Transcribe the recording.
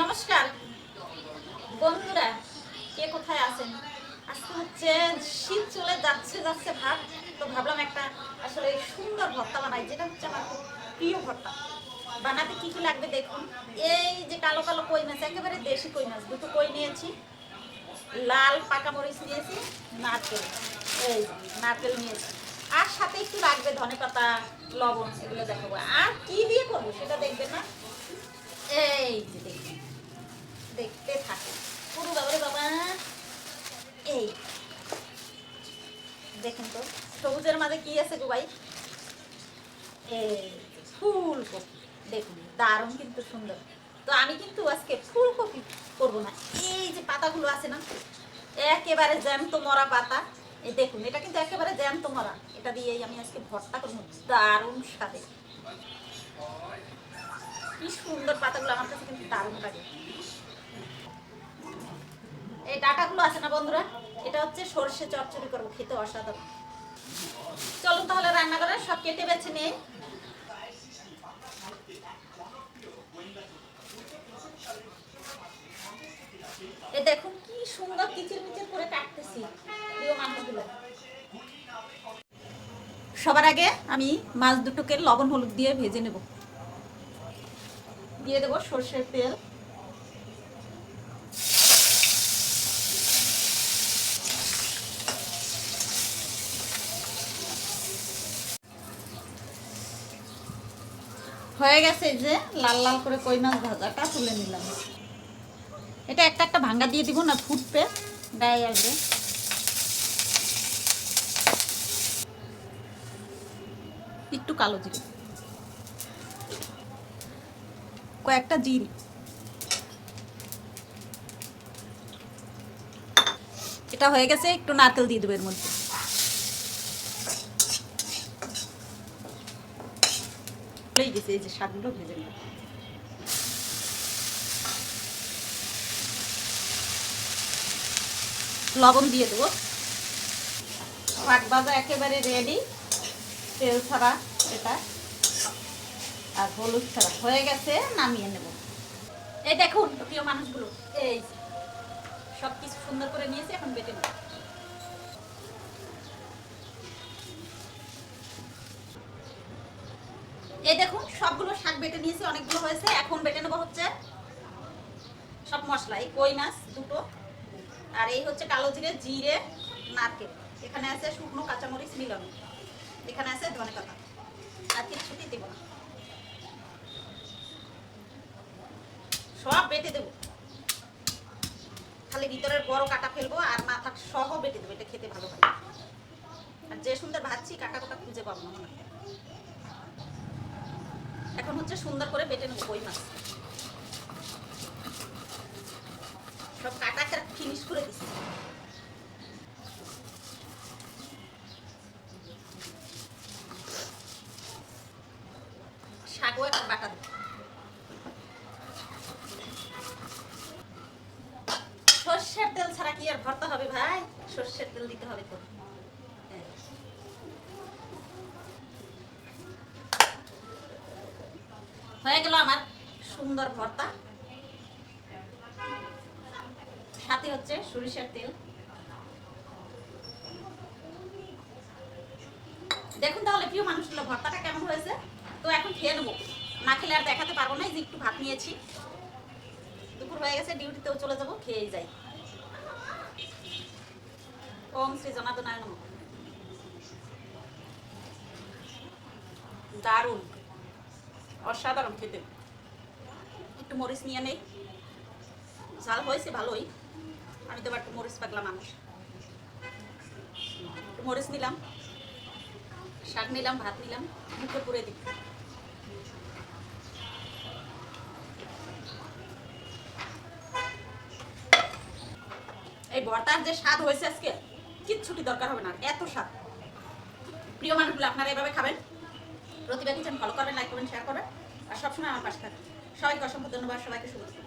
নমস্কার। বন্ধুরা, কে কোথায় আছেন? আজকে হচ্ছে শীত চলে যাচ্ছে যাচ্ছে ভাত তো ভাবলাম একটা আসলে সুন্দর ভর্তা বানাই, যেটা হচ্ছে আমার খুব প্রিয় ভর্তা। বানাতে কি কি লাগবে দেখুন। এই যে কালো কালো কই মাছ, একেবারে দেশি কই মাছ, দুটো কই নিয়েছি। লাল পাকা মরিচ নিয়েছি, নারকেল। এই নারকেল নিয়েছি। আর সাথে একটু লাগবে ধনে পাতা, লবণ এগুলো দেখাবো। আর কি দিয়ে করব সেটা দেখবেন না? এই যে দেখুন। দেখতে থাকে। পুরো বাবারে বাবা। এই। দেখেন তো, সবুজের মাঝে কি আছে গো ভাই? ফুলকপি। দেখুন, দারুণ কিন্তু সুন্দর। তো আমি কিন্তু আজকে ফুলকপি করব না। এই যে পাতাগুলো আছে না, একেবারে জ্যান্ত মরা পাতা। এই দেখুন, এটা কিন্তু একেবারে জ্যান্ত মরা। এটা দিয়েই আমি আজকে ভর্তা করব। দারুণ স্বাদে। কি সুন্দর পাতাগুলো আমার কাছে কিন্তু দারুণ লাগে। ডাটাগুলো আছে না বন্ধুরা? এটা হচ্ছে সর্ষে চচ্চড়ি করব, খেতে অসাধারণ। চলুন তাহলে রান্না করে সব কেটে বেছে নিয়ে এ দেখুন কি সুন্দর কিচির মিচির করে কাটতেছি প্রিয় সবার আগে আমি মাছ দুটোকে লবণ হলুদ দিয়ে ভেজে নেব। দিয়ে দেবো সর্ষের তেল। হয়ে গেছে যে লাল লাল করে কই মাছ ভাজাটা তুলে নিলাম। এটা একটা একটা ভাঙ্গা দিয়ে দিব না, ফুটবে। গায়ে আসবে একটু কালো জিরে। কয়েকটা জিরি। এটা হয়ে গেছে, একটু নারকেল দিয়ে দেবো এর মধ্যে। হয়ে গেছে এই যে শাকগুলো ভেজে নেব লবণ দিয়ে দেবো। শাক একেবারে রেডি তেল ছাড়া এটা। আর হলুদ ছাড়া। হয়ে গেছে, নামিয়ে নেব। এই দেখুন, প্রিয় মানুষগুলো, এই সব কিছু সুন্দর করে নিয়েছি, এখন বেটে নেব। এই দেখুন, সবগুলো শাক বেটে নিয়েছি, অনেকগুলো হয়েছে। এখন বেটে নেব হচ্ছে সব মশলা, এই কই মাছ দুটো। আর এই হচ্ছে কালো জিরে জিরে, নারকেল। এখানে আছে শুকনো কাঁচামরিচ মিলন। এখানে আছে ধনে পাতা। আর কিছুটি দেবো না। সব বেটে দেবো। খালি ভিতরের বড় কাটা ফেলব আর মাথা সহ বেটে দেবো, এটা খেতে ভালো লাগে। আর যে সুন্দর ভাজছি, কাটা কোটা খুঁজে পাবো না। এখন হচ্ছে সুন্দর করে বেটে নেব কই মাছ। সব কাটা ফিনিশ করে দেবো। সর্ষের তেল ছাড়া কি আর ভর্তা হবে ভাই? সর্ষের তেল দিতে হবে তো। হয়ে গেল আমার সুন্দর ভর্তা। সাথে হচ্ছে সরিষার তেল। দেখুন তাহলে প্রিয় মানুষগুলো, ভর্তাটা কেমন হয়েছে? তো এখন খেয়ে নেব। না খেলে আর দেখাতে পারব না যে একটু ভাত নিয়েছি। দুপুর হয়ে গেছে, ডিউটিতেও চলে যাব, খেয়েই যাই। ওম শ্রী জনার্দনায় নমঃ। দারুণ। অসাধারণ খেতে। একটু মরিচ নিয়ে নেই। ঝাল হয়েছে ভালোই। আমি তো একটু মরিচ পাগলা মানুষ। একটু মরিচ নিলাম। শাক নিলাম, ভাত নিলাম। মুখে পুরে দিই। এই ভর্তার যে স্বাদ হয়েছে আজকে, কিচ্ছুটি দরকার হবে না। এত স্বাদ। প্রিয় মানুষগুলো, আপনারা এভাবে খাবেন? প্রতিভা কিচেন ভালো করবেন লাইক করবেন শেয়ার করবেন আর সবসময় আমার পাশে থাকবেন সবাইকে অসংখ্য ধন্যবাদ, সবাইকে শুভেচ্ছা